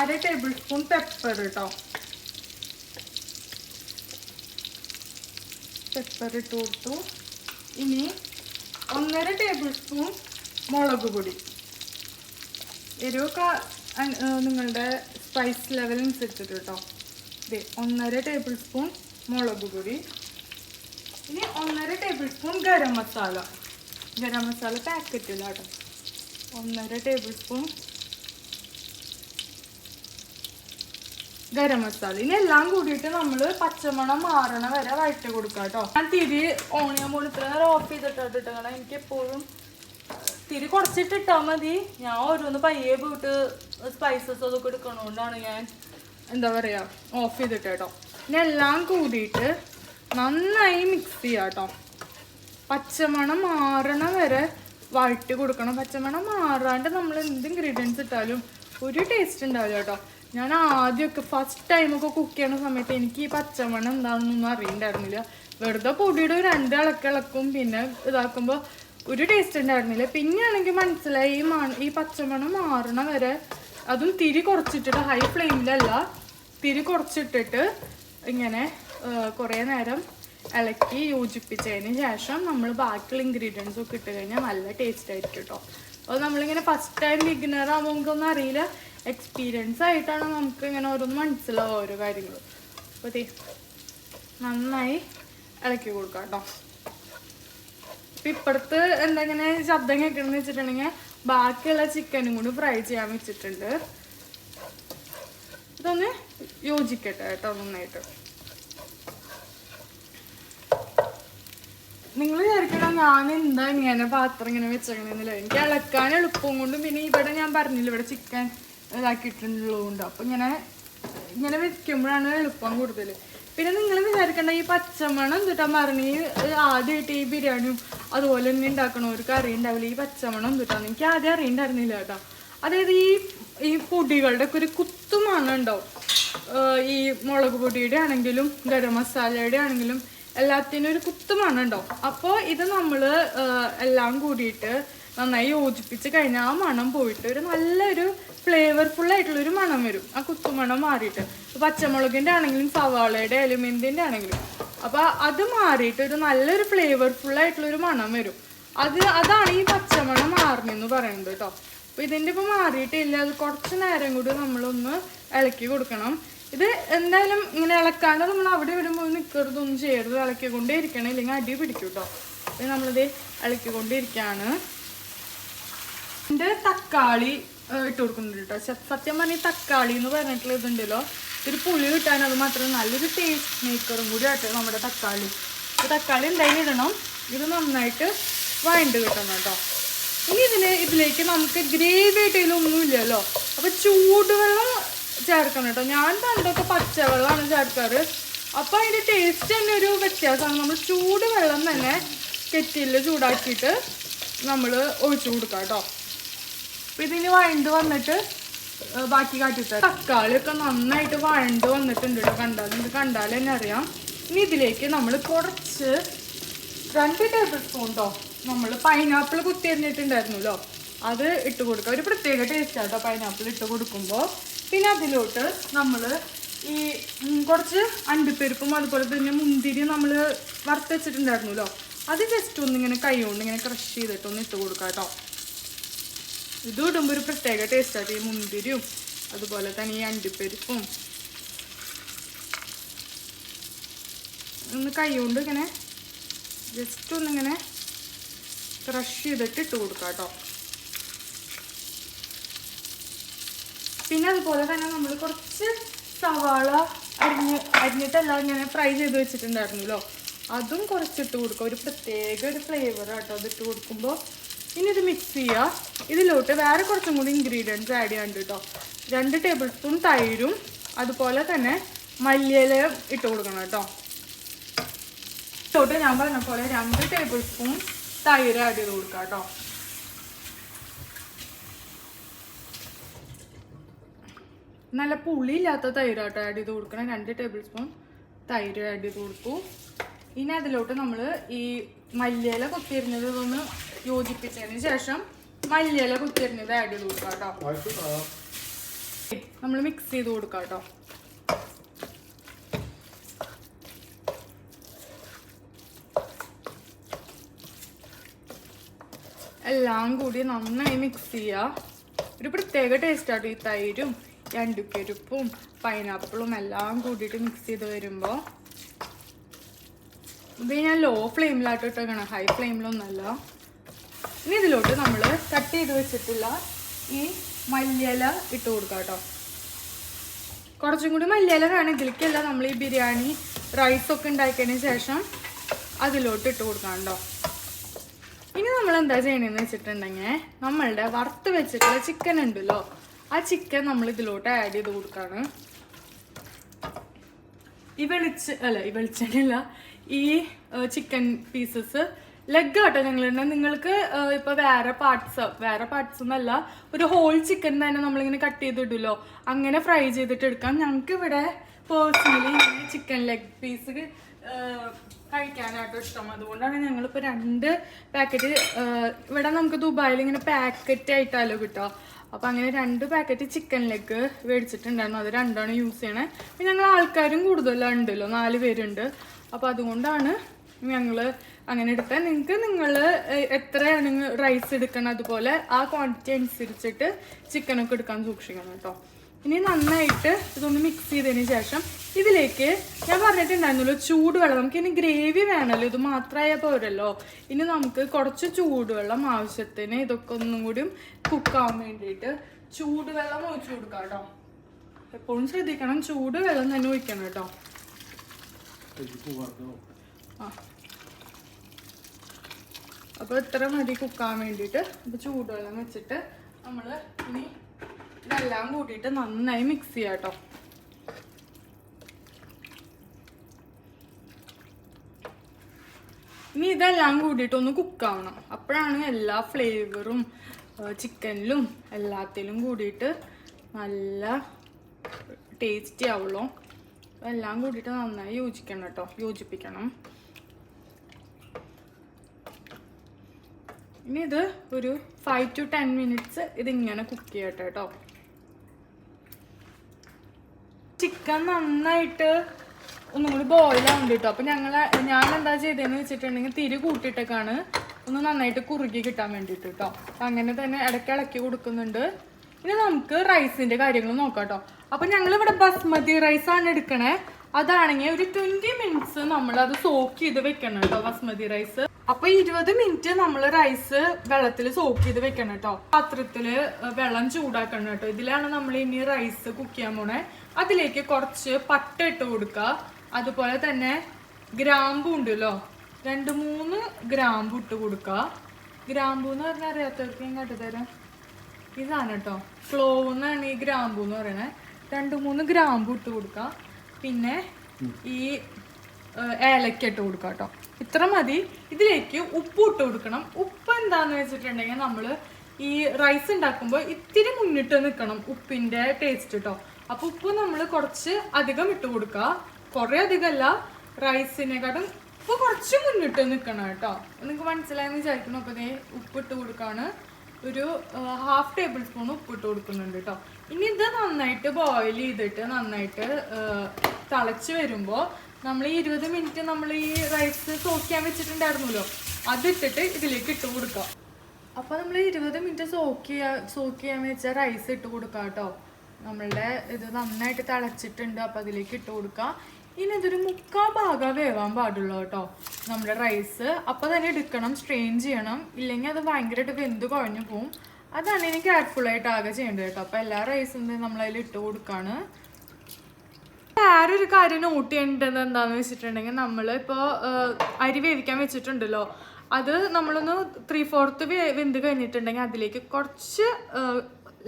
അര ടേബിൾ സ്പൂൺ പെപ്പർ കേട്ടോ പെപ്പർ ഇട്ട് കൊടുത്തു. ഇനി ഒന്നര ടേബിൾ സ്പൂൺ മുളക് പൊടി. എരിവൊക്കെ നിങ്ങളുടെ സ്പൈസ് ലെവൽ അനുസരിച്ചിട്ട് കേട്ടോ ഇതേ ഒന്നര ടേബിൾ സ്പൂൺ മുളക് പൊടി. ഇനി ഒന്നര ടേബിൾ സ്പൂൺ ഗരം മസാല. ഗരം മസാല പാക്കറ്റില്ല കേട്ടോ ഒന്നര ടേബിൾ സ്പൂൺ ഗരം മസാല. ഇനി കൂടിയിട്ട് നമ്മൾ പച്ചമണം മാറണ വരെ വഴറ്റി കൊടുക്കാം കേട്ടോ ഞാൻ തിരി ഓണിയൻ നേരം ഓഫ് ചെയ്തിട്ടിട്ട് കാരണം എനിക്ക് എപ്പോഴും തിരി കുറച്ചിട്ടിട്ടാൽ മതി. ഞാൻ ഓരോന്ന് പയ്യെ പോയിട്ട് സ്പൈസസ് അതൊക്കെ എടുക്കണോണ്ടാണ് ഞാൻ എന്താ പറയുക ഓഫ് ചെയ്തിട്ട് കേട്ടോ എല്ലാം കൂടിയിട്ട് നന്നായി മിക്സ് ചെയ്യാം കേട്ടോ പച്ചമണം മാറണ വരെ വഴറ്റി കൊടുക്കണം. പച്ചമണം മാറാണ്ട് നമ്മൾ എന്ത് ഇൻഗ്രീഡിയൻസ് ഇട്ടാലും ഒരു ടേസ്റ്റ് ഉണ്ടാവില്ല കേട്ടോ ഞാൻ ആദ്യമൊക്കെ ഫസ്റ്റ് ടൈമൊക്കെ കുക്ക് ചെയ്യണ സമയത്ത് എനിക്ക് ഈ പച്ചമണം എന്താണെന്നൊന്നും അറിയണ്ടായിരുന്നില്ല. വെറുതെ പൊടിയുടെ രണ്ട് ഇളക്ക് ഇളക്കും പിന്നെ ഇതാക്കുമ്പോൾ ഒരു ടേസ്റ്റ് ഉണ്ടായിരുന്നില്ല. പിന്നെയാണെങ്കിൽ മനസ്സിലായി ഈ മണ ഈ പച്ചമണം മാറണ വരെ അതും തിരി കുറച്ചിട്ടിട്ട് ഹൈ ഫ്ലെയിമിലല്ല തിരി കുറച്ചിട്ടിട്ട് ഇങ്ങനെ കുറേ നേരം ഇളക്കി യോജിപ്പിച്ചതിന് ശേഷം നമ്മൾ ബാക്കിയുള്ള ഇൻഗ്രീഡിയൻസ് ഒക്കെ ഇട്ട് കഴിഞ്ഞാൽ നല്ല ടേസ്റ്റ് ആയിരിക്കും കേട്ടോ അപ്പോൾ നമ്മളിങ്ങനെ ഫസ്റ്റ് ടൈം ബിഗിനർ ആകുമ്പോൾ നമുക്കൊന്നും അറിയില്ല. എക്സ്പീരിയൻസ് ആയിട്ടാണ് നമുക്ക് ഇങ്ങനെ ഓരോന്ന് മനസ്സിലാവുക ഓരോ കാര്യങ്ങളും അപ്പോൾ നന്നായി ഇളക്കി കൊടുക്കാം കേട്ടോ. ഇപ്പം ഇപ്പുറത്ത് എന്താ ശബ്ദം കേൾക്കണമെന്ന് വെച്ചിട്ടുണ്ടെങ്കിൽ ബാക്കിയുള്ള ചിക്കനും കൂടി ഫ്രൈ ചെയ്യാൻ വെച്ചിട്ടുണ്ട്. ഇതൊന്ന് യോജിക്കട്ടെ കേട്ടോ നന്നായിട്ട്. നിങ്ങൾ വിചാരിക്കണം ഞാൻ എന്താ ഇങ്ങനെ പാത്രം ഇങ്ങനെ വെച്ചേക്കണെന്നില്ല എനിക്ക് ഇളക്കാൻ എളുപ്പം കൊണ്ടും പിന്നെ ഇവിടെ ഞാൻ പറഞ്ഞില്ല ഇവിടെ ചിക്കൻ ഇതാക്കിയിട്ടുള്ളതുകൊണ്ട് അപ്പൊ ഇങ്ങനെ ഇങ്ങനെ വെക്കുമ്പോഴാണ് എളുപ്പം കൂടുതൽ പിന്നെ നിങ്ങൾ വിചാരിക്കേണ്ട ഈ പച്ചമണം എന്തിട്ടാ പറഞ്ഞ ഈ ആദ്യമായിട്ട് ഈ ബിരിയാണിയും അതുപോലെ തന്നെ ഉണ്ടാക്കണവർക്ക് അറിയണ്ടാവില്ല. ഈ പച്ചമണം എന്തിട്ടാന്ന് എനിക്ക് ആദ്യം അറിയണ്ടായിരുന്നില്ല കേട്ടോ. അതായത് ഈ ഈ പൊടികളുടെ ഒക്കെ ഒരു കുത്തുമാണ് ഉണ്ടാവും. ഈ മുളക് പൊടിയുടെ ആണെങ്കിലും ഗരം മസാലയുടെ ആണെങ്കിലും എല്ലാത്തിനും ഒരു കുത്തുമാണ് ഉണ്ടാവും. അപ്പോൾ ഇത് നമ്മൾ എല്ലാം കൂടിയിട്ട് നന്നായി യോജിപ്പിച്ച് കഴിഞ്ഞാൽ ആ മണം പോയിട്ട് ഒരു നല്ലൊരു ഫ്ലേവർഫുൾ ആയിട്ടുള്ള ഒരു മണം വരും. ആ കുത്തുമണം മാറിയിട്ട്. പച്ചമുളകിന്റെ ആണെങ്കിലും സവാളയുടെ എന്തിന്റെ ആണെങ്കിലും. അപ്പോൾ അത് മാറിയിട്ട് ഒരു നല്ലൊരു ഫ്ലേവർഫുൾ ആയിട്ടുള്ള ഒരു മണം വരും. അത് അതാണ് ഈ പച്ചമണം മാറിനെന്ന് പറയുന്നത് കേട്ടോ. അപ്പോൾ ഇതിന്റെ ഇപ്പോൾ മാറിയിട്ടില്ല. അത് കുറച്ച് നേരം കൂടി നമ്മളൊന്ന് ഇളക്കി കൊടുക്കണം. ഇത് എന്തായാലും ഇങ്ങനെ ഇളക്കാണ്ട് നമ്മൾ അവിടെ വരുമ്പോൾ നിൽക്കരുതൊന്നും ചെയ്യരുത്. ഇളക്കിക്കൊണ്ടേ ഇരിക്കണം. ഇല്ലെങ്കിൽ അടി പിടിക്കും കേട്ടോ. നമ്മളിത് ഇളക്കിക്കൊണ്ടിരിക്കുകയാണ് എന്റെ തക്കാളി ഇട്ട് കൊടുക്കുന്നുണ്ട് കേട്ടോ സത്യം പറഞ്ഞാൽ തക്കാളി എന്ന് പറഞ്ഞിട്ടുള്ള ഇതുണ്ടല്ലോ. ഒരു പുളി കിട്ടാൻ അത് മാത്രം നല്ലൊരു ടേസ്റ്റ് മേക്കറും കൂടി ആട്ടെ നമ്മുടെ തക്കാളി. തക്കാളി എന്തായാലും ഇടണം. ഇത് നന്നായിട്ട് വഴണ്ട് കിട്ടണം കേട്ടോ ഇനി ഇതിന് ഇതിലേക്ക് നമുക്ക് ഗ്രേവി ആയിട്ടൊന്നും ഇല്ലല്ലോ. അപ്പോൾ ചൂടുവെള്ളം ചേർക്കണം കേട്ടോ ഞാൻ പണ്ടൊക്കെ പച്ചവെള്ളമാണ് ചേർക്കാറ്. അപ്പോൾ അതിന്റെ ടേസ്റ്റ് തന്നെ ഒരു വ്യത്യാസമാണ്. നമ്മൾ ചൂടുവെള്ളം തന്നെ കെറ്റിലിൽ ചൂടാക്കിയിട്ട് നമ്മൾ ഒഴിച്ചു കൊടുക്കാം കേട്ടോ അപ്പൊ ഇതിന് വഴണ്ട് വന്നിട്ട് ബാക്കി കാട്ടിത്തരാം. തക്കാളിയൊക്കെ നന്നായിട്ട് വഴണ്ട് വന്നിട്ടുണ്ട് കേട്ടോ കണ്ടാൽ നിങ്ങൾക്ക് കണ്ടാൽ തന്നെ അറിയാം. ഇനി ഇതിലേക്ക് നമ്മൾ കുറച്ച് രണ്ട് ടേബിൾ സ്പൂൺ കേട്ടോ നമ്മൾ പൈനാപ്പിൾ കുത്തി എറിഞ്ഞിട്ടുണ്ടായിരുന്നല്ലോ അത് ഇട്ട് കൊടുക്കുക ഒരു പ്രത്യേക ടേസ്റ്റ് കേട്ടോ പൈനാപ്പിൾ ഇട്ട് കൊടുക്കുമ്പോൾ പിന്നെ അതിലോട്ട് നമ്മൾ ഈ കുറച്ച് അണ്ടിപ്പരിപ്പും അതുപോലെ തന്നെ മുന്തിരി നമ്മൾ വറുത്ത് വെച്ചിട്ടുണ്ടായിരുന്നല്ലോ. അത് ജസ്റ്റ് ഒന്നിങ്ങനെ കൈ കൊണ്ട് ഇങ്ങനെ ക്രഷ് ചെയ്തിട്ടൊന്ന് ഇട്ട് കൊടുക്കാം കേട്ടോ ഇത് ഇടുമ്പോൾ ഒരു പ്രത്യേക ടേസ്റ്റാണ് ഈ മുന്തിരിയും അതുപോലെ തന്നെ ഈ അണ്ടിപ്പരിപ്പും. ഒന്ന് കൈ കൊണ്ട് ഇങ്ങനെ ജസ്റ്റ് ഒന്നിങ്ങനെ ക്രഷ് ചെയ്തിട്ട് ഇട്ട് കൊടുക്കാം കേട്ടോ. പിന്നെ അതുപോലെ തന്നെ നമ്മൾ കുറച്ച് സവാള അരിഞ്ഞ് അരിഞ്ഞിട്ടെല്ലാം ഇങ്ങനെ ഫ്രൈ ചെയ്ത് വെച്ചിട്ടുണ്ടായിരുന്നല്ലോ. അതും കുറച്ചിട്ട് കൊടുക്കുക ഒരു പ്രത്യേക ഒരു ഫ്ലേവർ കേട്ടോ. അത് ഇട്ട് കൊടുക്കുമ്പോൾ ഇനി ഇത് മിക്സ് ചെയ്യുക ഇതിലോട്ട് വേറെ കുറച്ചും കൂടി ഇൻഗ്രീഡിയൻസ് ആഡ് ചെയ്യാണ്ട് കേട്ടോ രണ്ട് ടേബിൾ സ്പൂൺ തൈരും അതുപോലെ തന്നെ മല്ലിയിലയും ഇട്ട് കൊടുക്കണം കേട്ടോ ഇതിലോട്ട് ഞാൻ പറഞ്ഞ പോലെ രണ്ട് ടേബിൾ സ്പൂൺ തൈര് ആഡ് ചെയ്ത് കൊടുക്കാം കേട്ടോ നല്ല പുളിയില്ലാത്ത തൈരാട്ടോ ആഡ് ചെയ്ത് കൊടുക്കണം. രണ്ട് ടേബിൾ സ്പൂൺ തൈര് ആഡ് ചെയ്ത് കൊടുക്കൂ ഇനി അതിലോട്ട് നമ്മൾ ഈ മല്ലിയില കൊത്തിയിരുന്നത് ഒന്ന് യോജിപ്പിച്ചതിന് ശേഷം മല്ലിയില കുത്തിരിഞ്ഞത് ആഡ് ചെയ്ത് കൊടുക്കാം കേട്ടോ. നമ്മൾ മിക്സ് ചെയ്ത് കൊടുക്കാം കേട്ടോ. എല്ലാം കൂടി നന്നായി മിക്സ് ചെയ്യുക ഒരു പ്രത്യേക ടേസ്റ്റ് ആട്ടോ ഈ തൈരും. രണ്ടുക്കരുപ്പും പൈനാപ്പിളും എല്ലാം കൂടിയിട്ട് മിക്സ് ചെയ്ത് വരുമ്പോൾ ഇത് ഞാൻ ലോ ഫ്ലെയിമിലാട്ടോ ഇട്ടേക്കണം. ഹൈ ഫ്ലെയിമിലൊന്നല്ല ഇനി ഇതിലോട്ട് നമ്മൾ കട്ട് ചെയ്ത് വെച്ചിട്ടുള്ള ഈ മല്ലിയില ഇട്ട് കൊടുക്കാം കേട്ടോ. കുറച്ചും കൂടി മല്ലിയില വേണം. ഇതിലേക്കല്ല നമ്മൾ ഈ ബിരിയാണി റൈസൊക്കെ ഉണ്ടാക്കിയതിന് ശേഷം അതിലോട്ട് ഇട്ട് കൊടുക്കാം കേട്ടോ. ഇനി നമ്മൾ എന്താ ചെയ്യണമെന്ന് വെച്ചിട്ടുണ്ടെങ്കിൽ നമ്മളുടെ വറുത്ത് വെച്ചിട്ടുള്ള ചിക്കൻ ഉണ്ടല്ലോ ആ ചിക്കൻ നമ്മൾ ഇതിലോട്ട് ആഡ് ചെയ്ത് കൊടുക്കാണ്. ഈ വെളിച്ച അല്ല ഈ വെളിച്ചെണ്ണയില്ല ഈ ചിക്കൻ പീസസ് ലെഗ് ആട്ടോ ഞങ്ങൾ നിങ്ങൾക്ക് ഇപ്പൊ വേറെ പാർട്സ് വേറെ പാർട്സ് ഒന്നല്ല ഒരു ഹോൾ ചിക്കൻ തന്നെ നമ്മളിങ്ങനെ കട്ട് ചെയ്തിടുമല്ലോ അങ്ങനെ ഫ്രൈ ചെയ്തിട്ട് എടുക്കാം. ഞങ്ങൾക്ക് ഇവിടെ പേഴ്സണലി ചിക്കൻ ലെഗ് പീസ് കഴിക്കാനായിട്ട് ഇഷ്ടം. അതുകൊണ്ടാണ് ഞങ്ങളിപ്പോൾ രണ്ട് പാക്കറ്റ് ഇവിടെ നമുക്ക് ദുബായിൽ ഇങ്ങനെ പാക്കറ്റ് ആയിട്ടാലോ കിട്ടുക അപ്പോൾ അങ്ങനെ രണ്ട് പാക്കറ്റ് ചിക്കൻ ലെഗ് മേടിച്ചിട്ടുണ്ടായിരുന്നു അത് രണ്ടാണ് യൂസ് ചെയ്യണേ. ഞങ്ങൾ ആൾക്കാരും കൂടുതലുണ്ടല്ലോ. നാല് പേരുണ്ട്. അപ്പോൾ അതുകൊണ്ടാണ് ഞങ്ങൾ അങ്ങനെ എടുത്താൽ നിങ്ങൾക്ക് നിങ്ങൾ എത്രയാണ് നിങ്ങൾ റൈസ് എടുക്കണം അതുപോലെ ആ ക്വാണ്ടിറ്റി അനുസരിച്ചിട്ട് ചിക്കനൊക്കെ എടുക്കാൻ സൂക്ഷിക്കണം കേട്ടോ. ഇനി നന്നായിട്ട് ഇതൊന്ന് മിക്സ് ചെയ്തതിന് ശേഷം ഇതിലേക്ക് ഞാൻ പറഞ്ഞിട്ടുണ്ടായിരുന്നല്ലോ ചൂടുവെള്ളം. നമുക്ക് ഇനി ഗ്രേവി വേണമല്ലോ ഇത് മാത്രമായ പോരല്ലോ. ഇനി നമുക്ക് കുറച്ച് ചൂടുവെള്ളം ആവശ്യത്തിന് ഇതൊക്കെ ഒന്നും കൂടി കുക്കാവാൻ വേണ്ടിയിട്ട് ചൂടുവെള്ളം ഒഴിച്ചു കൊടുക്കാം കേട്ടോ. എപ്പോഴും ശ്രദ്ധിക്കണം ചൂടുവെള്ളം തന്നെ ഒഴിക്കണം കേട്ടോ. ആ. അപ്പോൾ ഇത്ര മതി കുക്കാൻ വേണ്ടിയിട്ട്. അപ്പോൾ ചൂടുവെള്ളം വെച്ചിട്ട് നമ്മൾ ഇനി ഇതെല്ലാം കൂട്ടിയിട്ട് നന്നായി മിക്സ് ചെയ്യാം കേട്ടോ. ഇനി ഇതെല്ലാം കൂടിയിട്ട് ഒന്ന് കുക്കാവണം അപ്പോഴാണ് എല്ലാ ഫ്ലേവറും ചിക്കനിലും എല്ലാത്തിലും കൂടിയിട്ട് നല്ല ടേസ്റ്റി ആവുള്ളൂ. എല്ലാം കൂടിയിട്ട് നന്നായി യോജിക്കണം കേട്ടോ. യോജിപ്പിക്കണം. ഇനി ഇത് ഒരു ഫൈവ് ടു ടെൻ മിനിറ്റ്സ് ഇതിങ്ങനെ കുക്ക് ചെയ്യട്ടെ കേട്ടോ ചിക്കൻ നന്നായിട്ട് ഒന്നും കൂടി ബോയിൽ ആവുന്നുണ്ട് കേട്ടോ അപ്പൊ ഞങ്ങൾ ഞാൻ എന്താ ചെയ്തതെന്ന് വെച്ചിട്ടുണ്ടെങ്കിൽ തിരി കൂട്ടിയിട്ടൊക്കെയാണ് ഒന്ന് നന്നായിട്ട് കുറുകി കിട്ടാൻ വേണ്ടിയിട്ട് കേട്ടോ അങ്ങനെ തന്നെ ഇടയ്ക്ക് ഇളക്കി കൊടുക്കുന്നുണ്ട്. ഇനി നമുക്ക് റൈസിന്റെ കാര്യങ്ങൾ നോക്കാം കേട്ടോ അപ്പൊ ഞങ്ങൾ ഇവിടെ ബസ്മതി റൈസ് ആണ് എടുക്കണേ. അതാണെങ്കിൽ ഒരു ട്വന്റി മിനിറ്റ്സ് നമ്മൾ അത് സോക്ക് ചെയ്ത് വെക്കണം കേട്ടോ ബസ്മതി റൈസ് അപ്പൊ ഇരുപത് മിനിറ്റ് നമ്മൾ റൈസ് വെള്ളത്തിൽ സോക്ക് ചെയ്ത് വെക്കണം കേട്ടോ. പാത്രത്തിൽ വെള്ളം ചൂടാക്കണം കേട്ടോ. ഇതിലാണ് നമ്മൾ ഇനി റൈസ് കുക്ക് ചെയ്യാൻ പോണേ. അതിലേക്ക് കുറച്ച് പട്ട ഇട്ട് കൊടുക്കുക അതുപോലെ തന്നെ ഗ്രാമ്പു ഉണ്ടല്ലോ. രണ്ട് മൂന്ന് ഗ്രാമ്പു ഇട്ട് കൊടുക്കുക ഗ്രാമ്പു എന്ന് പറഞ്ഞാൽ അറിയാത്തവർക്ക് ഞാൻ കാട്ടുതരാം ഇതാണ് കേട്ടോ. ക്ലോവ് എന്നാണ് ഈ ഗ്രാമ്പു എന്ന് പറയണേ. രണ്ട് മൂന്ന് ഗ്രാമ്പു ഇട്ട് കൊടുക്കുക പിന്നെ ഈ ഏലക്ക ഇട്ട് കൊടുക്കുക കേട്ടോ. ഇത്ര മതി. ഇതിലേക്ക് ഉപ്പ് ഇട്ട് കൊടുക്കണം. ഉപ്പ് എന്താന്ന് വെച്ചിട്ടുണ്ടെങ്കിൽ നമ്മൾ ഈ റൈസ് ഉണ്ടാക്കുമ്പോൾ ഇത്തിരി മുന്നിട്ട് നിൽക്കണം ഉപ്പിന്റെ ടേസ്റ്റ് കേട്ടോ അപ്പോൾ ഉപ്പ് നമ്മൾ കുറച്ച് അധികം ഇട്ട് കൊടുക്കുക. കുറേ അധികമല്ല റൈസിനെക്കാട്ടും ഉപ്പ് കുറച്ച് മുന്നിട്ട് നിൽക്കണം കേട്ടോ. നിങ്ങൾക്ക് മനസ്സിലായെന്ന് വിചാരിക്കണം അപ്പോൾ ഇതേ ഉപ്പ് ഇട്ട് കൊടുക്കാണ്. ഒരു ഹാഫ് ടേബിൾ സ്പൂൺ ഉപ്പ് ഇട്ട് കൊടുക്കുന്നുണ്ട് കേട്ടോ. ഇനി ഇത് നന്നായിട്ട് ബോയിൽ ചെയ്തിട്ട് നന്നായിട്ട് തിളച്ച് വരുമ്പോൾ നമ്മൾ ഈ ഇരുപത് മിനിറ്റ് നമ്മൾ ഈ റൈസ് സോക്കിയാൻ വെച്ചിട്ടുണ്ടായിരുന്നല്ലോ. അതിട്ടിട്ട് ഇതിലേക്ക് ഇട്ട് കൊടുക്കാം അപ്പോൾ നമ്മൾ ഇരുപത് മിനിറ്റ് സോക്ക് ചെയ്യാ സോക്ക് ചെയ്യാൻ വെച്ച റൈസ് ഇട്ട് കൊടുക്കുക കേട്ടോ. നമ്മളുടെ ഇത് നന്നായിട്ട് തിളച്ചിട്ടുണ്ട്. അപ്പോൾ അതിലേക്ക് ഇട്ട് കൊടുക്കാം ഇനി ഇതൊരു മുക്കാൽ ഭാഗം വേവാൻ പാടുള്ളൂ കേട്ടോ. നമ്മുടെ റൈസ് അപ്പോൾ തന്നെ എടുക്കണം സ്ട്രെയിൻ ചെയ്യണം. ഇല്ലെങ്കിൽ അത് ഭയങ്കരമായിട്ട് വെന്ത് കുഴഞ്ഞു പോവും. അതാണ് ഇനി കെയർഫുൾ ആയിട്ട് ആകെ ചെയ്യേണ്ടത് കേട്ടോ. അപ്പോൾ എല്ലാ റൈസും നമ്മളതിൽ ഇട്ട് കൊടുക്കാണ് വേറെ ഒരു കാര്യം നോട്ട് ചെയ്യേണ്ടത് എന്താന്ന് വെച്ചിട്ടുണ്ടെങ്കിൽ നമ്മൾ ഇപ്പോൾ അരി വേവിക്കാൻ വെച്ചിട്ടുണ്ടല്ലോ. അത് നമ്മളൊന്ന് ത്രീ ഫോർത്ത് വെന്ത് കഴിഞ്ഞിട്ടുണ്ടെങ്കിൽ അതിലേക്ക് കുറച്ച്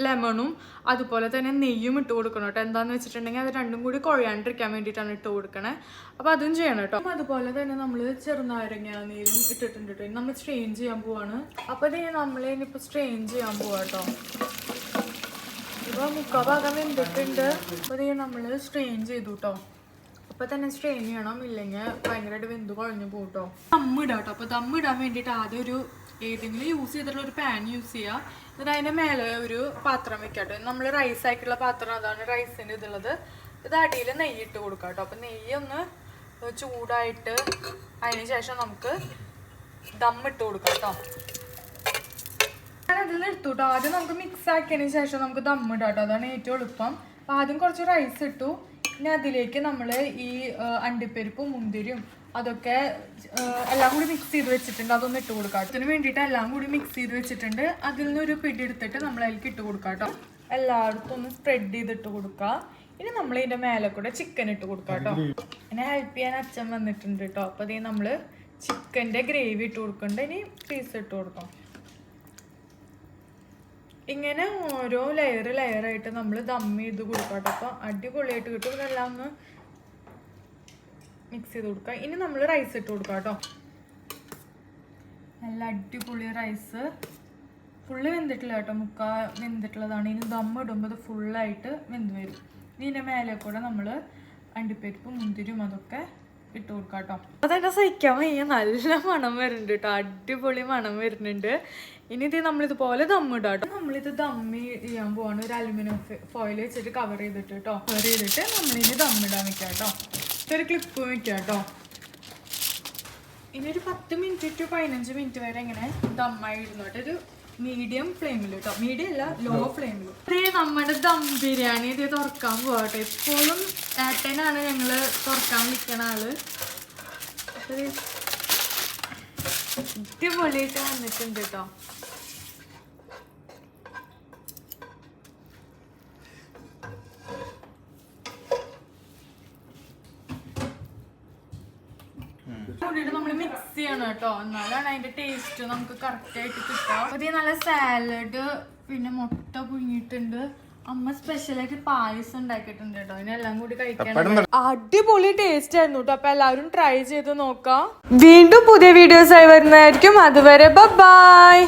ലെമണും അതുപോലെ തന്നെ നെയ്യും ഇട്ട് കൊടുക്കണം കേട്ടോ. എന്താന്ന് വെച്ചിട്ടുണ്ടെങ്കിൽ അത് രണ്ടും കൂടി കുഴയാണ്ടിരിക്കാൻ വേണ്ടിയിട്ടാണ് ഇട്ട് കൊടുക്കണേ. അപ്പോൾ അതും ചെയ്യണം കേട്ടോ. അതുപോലെ തന്നെ നമ്മൾ ചെറുനാരങ്ങ നീരും ഇട്ടിട്ടുണ്ട് കേട്ടോ. നമ്മൾ സ്ട്രെയിൻ ചെയ്യാൻ പോവാണ്. അപ്പോൾ ഇത് സ്ട്രെയിൻ ചെയ്യാൻ പോവാം കേട്ടോ ഇപ്പൊ മുക്കാ ഭാഗം വെന്തിട്ടുണ്ട്. അപ്പോൾ നമ്മൾ സ്ട്രെയിൻ ചെയ്തു കേട്ടോ ഇപ്പൊ തന്നെ സ്ട്രെയിൻ ചെയ്യണം. ഇല്ലെങ്കിൽ ഭയങ്കരമായിട്ട് വെന്ത് കുഴഞ്ഞു പോട്ടോ ദമ്മിടാം കേട്ടോ അപ്പൊ ദമ്മിടാൻ വേണ്ടിയിട്ട് ആദ്യം ഒരു ഏതെങ്കിലും യൂസ് ചെയ്തിട്ടുള്ള ഒരു പാൻ യൂസ് ചെയ്യുക എന്നിട്ട് അതിന്റെ മേലെ ഒരു പാത്രം വെക്കാട്ടോ നമ്മൾ റൈസ് ആയിട്ടുള്ള പാത്രം അതാണ് റൈസിന്റെ ഇതുള്ളത്. ഇത് അടിയിൽ നെയ്യ് ഇട്ട് കൊടുക്കാം കേട്ടോ അപ്പൊ നെയ്യ് ഒന്ന് ചൂടായിട്ട് അതിന് ശേഷം നമുക്ക് ദമ്മിട്ട് കൊടുക്കാം കേട്ടോ ഞാനതിൽ എടുത്തുട്ടോ ആദ്യം നമുക്ക് മിക്സ് ആക്കിയതിന് ശേഷം നമുക്ക് ദമ്മിടാം കേട്ടോ അതാണ് ഏറ്റവും എളുപ്പം. അപ്പം ആദ്യം കുറച്ച് റൈസ് ഇട്ടു. ഇനി അതിലേക്ക് നമ്മൾ ഈ അണ്ടിപ്പരിപ്പും മുന്തിരിയും അതൊക്കെ എല്ലാം കൂടി മിക്സ് ചെയ്ത് വെച്ചിട്ടുണ്ട്. അതൊന്ന് ഇട്ട് കൊടുക്കാം. അതിന് വേണ്ടിയിട്ട് എല്ലാം കൂടി മിക്സ് ചെയ്ത് വെച്ചിട്ടുണ്ട്. അതിൽ നിന്ന് ഒരു പിടി എടുത്തിട്ട് നമ്മൾ അതിലേക്ക് ഇട്ട് കൊടുക്കാം കേട്ടോ എല്ലായിടത്തും ഒന്ന് സ്പ്രെഡ് ചെയ്തിട്ട് കൊടുക്കുക ഇനി നമ്മൾ ഇതിന്റെ മേലെ കൂടെ ചിക്കൻ ഇട്ട് കൊടുക്കാം കേട്ടോ എന്നെ ഹെൽപ്പ് ചെയ്യാൻ അച്ഛൻ വന്നിട്ടുണ്ട് കേട്ടോ അപ്പോൾ അതേ നമ്മൾ ചിക്കന്റെ ഗ്രേവി ഇട്ട് കൊടുക്കുന്നുണ്ട്. ഇനി പീസ് ഇട്ട് കൊടുക്കാം. ഇങ്ങനെ ഓരോ ലെയർ ലെയറായിട്ട് നമ്മൾ ദം ചെയ്ത് കൊടുക്കാം അപ്പോൾ അടിപൊളിയായിട്ട് കിട്ടും. ഇതെല്ലാം ഒന്ന് മിക്സ് ചെയ്ത് കൊടുക്കുക ഇനി നമ്മൾ റൈസ് ഇട്ട് കൊടുക്കാം കേട്ടോ. നല്ല അടിപൊളി റൈസ് ഫുള്ള് വെന്തിട്ടില്ല കേട്ടോ. മുക്കാ വെന്തിട്ടുള്ളതാണ്. ഇനി ദം ഇടുമ്പോൾ ഇത് ഫുള്ളായിട്ട് വെന്ത് വരും. ഇനി മേലെ കൂടെ നമ്മൾ അണ്ടിപ്പരിപ്പ് മുന്തിരിയും അതൊക്കെ ഇട്ട് കൊടുക്കാട്ടോ അതെന്നെ സഹിക്കാൻ വയ്യ. നല്ല മണം വരുന്നുണ്ട് കേട്ടോ അടിപൊളി മണം വരുന്നുണ്ട്. ഇനി ഇത് നമ്മളിതുപോലെ ദമ്മിടാം കേട്ടോ നമ്മളിത് ദമ്മി ചെയ്യാൻ പോവാണ്. ഒരു അലുമിനിയം ഫോയിൽ വെച്ചിട്ട് കവർ ചെയ്തിട്ട് കേട്ടോ കവർ ചെയ്തിട്ട് നമ്മളിനി ദമ്മിടാൻ വെക്കാം കേട്ടോ ഇതൊരു ക്ലിപ്പ് വെക്കാം കേട്ടോ ഇനി ഒരു പത്ത് മിനിറ്റ് ടു പതിനഞ്ച് മിനിറ്റ് വരെ ഇങ്ങനെ ദമ്മായി ഒരു മീഡിയം ഫ്ലെയിമിൽ കേട്ടോ മീഡിയം അല്ല ലോ ഫ്ലെയിമിൽ ഇതേ നമ്മുടെ ദം ബിരിയാണി ഇത് തുറക്കാൻ പോകട്ടെ. എപ്പോഴും ഏട്ടനാണ് ഞങ്ങൾ തുറക്കാൻ വിളിക്കണ ആൾ. അടിപൊളിയായിട്ട് വന്നിട്ടുണ്ട് കേട്ടോ കൂടിയിട്ട് നമ്മൾ മിക്സ് ചെയ്യണം കേട്ടോ. എന്നാലാണ് അതിന്റെ ടേസ്റ്റ് നമുക്ക് കറക്റ്റ് ആയിട്ട് കിട്ടുക അപ്പൊ ഇത് നല്ല സാലഡ് പിന്നെ മുട്ട പുഴുങ്ങിയിട്ടുണ്ട്. അമ്മ സ്പെഷ്യലായിട്ട് പായസം ഉണ്ടാക്കിയിട്ടുണ്ട് കേട്ടോ. അതിനെല്ലാം കൂടി കഴിക്കാൻ അടിപൊളി ടേസ്റ്റ് ആയിരുന്നു കേട്ടോ. അപ്പൊ എല്ലാവരും ട്രൈ ചെയ്ത് നോക്കാം. വീണ്ടും പുതിയ വീഡിയോസ് ആയി വരുന്നതായിരിക്കും. അതുവരെ ബൈ